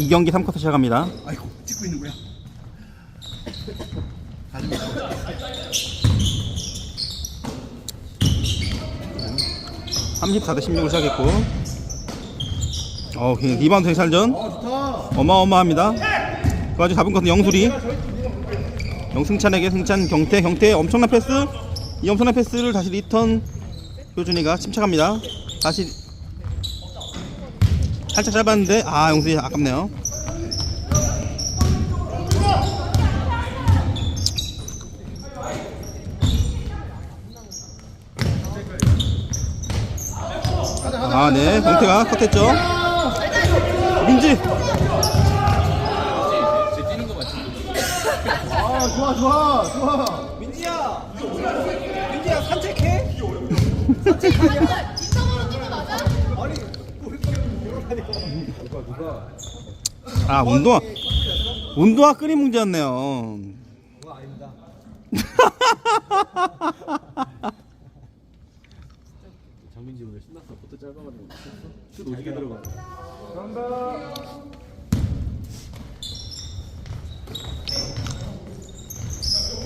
이 경기 3쿼터 시작합니다. 아이고 찍고 있는 거야. 34대 16으로 시작했고. 어, 그 리바운드 좋다. 어마어마합니다. 그 와중에 잡은 것은 영술이. 영승찬에게 승찬 경태 경태 엄청난 패스. 이 엄청난 패스를 다시 리턴 효준이가 침착합니다. 다시 살짝 짧았는데 아 영술이 아깝네요. 아, 네. 경태가 컷했죠. 민지. 아 좋아 좋아 좋아. 민지야! 민지야 산책해? 아, 운동화. 운동화 끓이 문제였네요. 장민지 오늘 신났어. 포트 짧아가지고. 슛 오지게 들어가.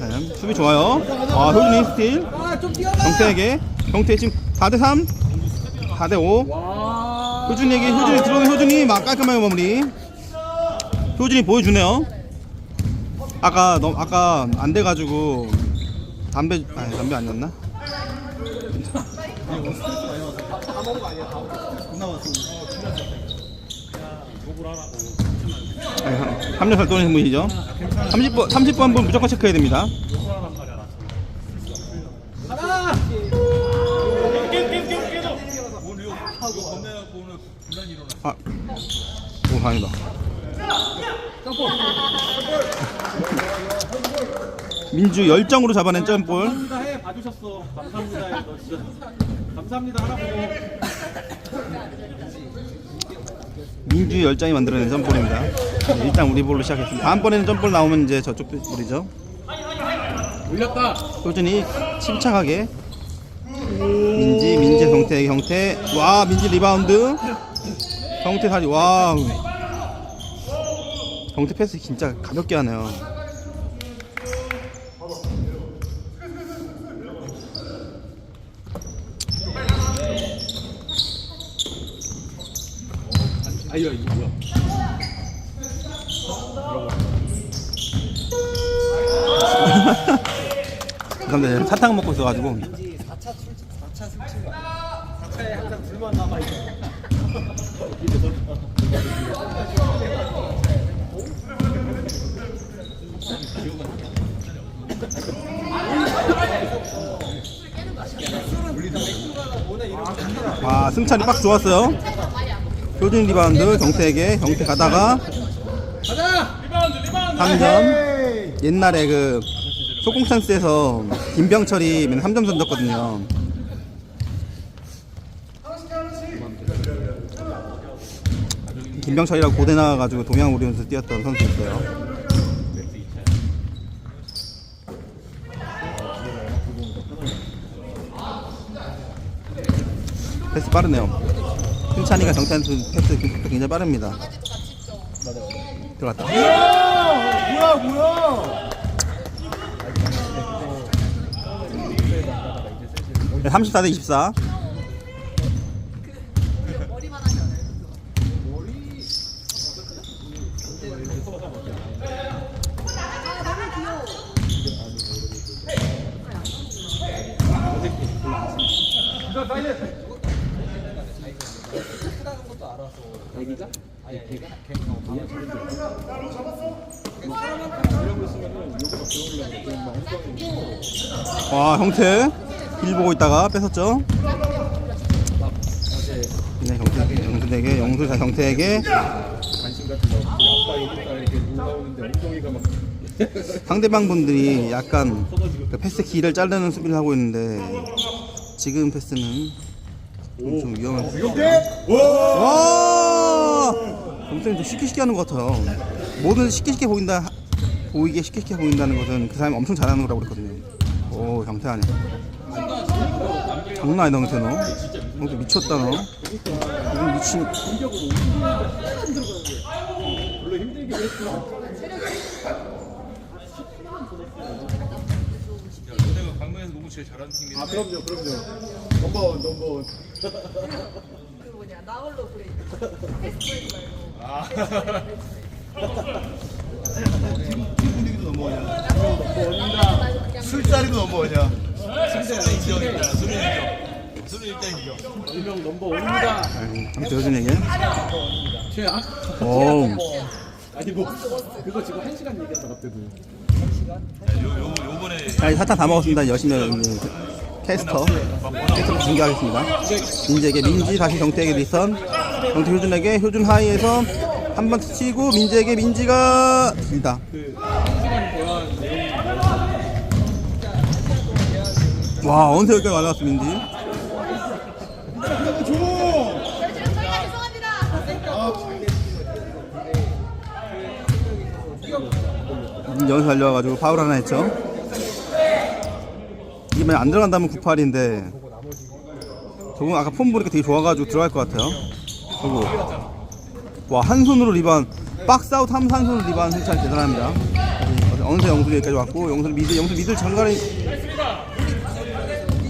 네, 수비 좋아요. 아, 효준이 스틸. 뛰어봐! 경태에게. 경태 지금 4대 3. 4대 5. 와. 효준이에게, 효준이 들어오는 효준이 막 깔끔하게 마무리. 효준이 보여주네요. 아까, 너, 아까 안 돼가지고. 담배, 아니, 담배 아니었나? 아니, 3년 활동하는 분이죠. 30번, 30번 분 무조건 체크해야 됩니다. 아, 오, 다행이다. 민주 열정으로 잡아낸 점볼. 감사합니다 해 봐주셨어. 감사합니다 해. 너 진짜. 감사합니다 하라고. 민주 열정이 만들어낸 점볼입니다. 네, 일단 우리 볼로 시작했습니다. 다음번에는 점볼 나오면 이제 저쪽 볼이죠. 올렸다. 효준이 침착하게 민지 민지 경태 경태 와 민지 리바운드 경태 다리 와 경태 패스 진짜 가볍게 하네요. 아이야 이거 뭐야? 감사합니다. 사탕 먹고 있어가지고. 민지 4차 술 4차 술 친구. 4차에 항상 둘만 남아있어 와 승찬이 박스 좋았어요 효준 리바운드 경태에게 경태 가다가 가자. 리바운드 리바운드. 3점 옛날에 그 소공찬스에서 김병철이 맨 3점 던졌거든요 김병철이라고 고대 나와가지고 동양 오리온스 뛰었던 선수 있어요 패스 빠르네요 승찬이가 경태한테 패스 굉장히 빠릅니다 들어갔다 뭐야 뭐야? 34대 24. 와, 형태. 길 보고 있다가 뺏었죠. 네, 이렇게 누가 오는데 엉덩이가 막. 상대방 분들이 약간 그 패스 길을 자르는 수비를 하고 있는데 지금 패스는 좀, 좀 위험한. 와! 경태는 좀 쉽게 쉽게 하는 것 같아요. 뭐든 쉽게 쉽게 보인다, 보이게 쉽게 쉽게 보인다는 것은 그 사람이 엄청 잘하는 거라고 그랬거든요. 오, 아니야. 장난 아니다, 경태 너. 경태 미쳤다, 너. 이건 미친. 너네가 강릉에서 농구 제일 잘하는 팀인데. 아 그럼요 그럼요. 넘버원 넘버원. 그 뭐냐 나홀로 브레이크 패스 브레이크 말고. 아 분위기도 넘어가냐 넘버원입니다. 술자리도 넘어가냐 술은 인정 일단 술은 인정 술은 일단 인정 일명 넘버원입니다. 아무튼 효준에게 최악. 오 아니 뭐 그거 지금 한 시간 얘기하다 갑자기 요, 요, 요번에 자, 이제 사탕 다 먹었습니다. 열심히 이제 캐스터 캐스터 중계하겠습니다. 민재에게 민지 다시 경태에게 리선 경태 효준에게 효준 하이에서 한 번 치고 민재에게 민지가 진다. 와 언제 여기까지 올라갔어 민지? 민지 여기서 달려와가지고 파울 하나 했죠. 이게 만약 안 들어간다면 98인데 저건 아까 폼 보니까 되게 좋아가지고 들어갈 것 같아요. 그리고 와한 손으로 리반 박스아웃 하면서 한 손으로 리반 승찬 대단합니다. 어느새 영수 여기까지 왔고 영수 미드 영수 미들 장가리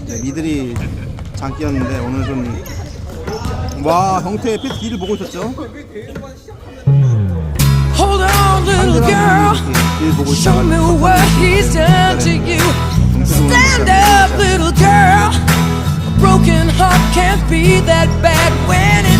네, 미들이 장기였는데 오늘 좀 와 형태의 패스 길을 보고 있었죠. Hold on, little girl. Show me what he's done to you. Stand up, little girl. A broken heart can't be that bad when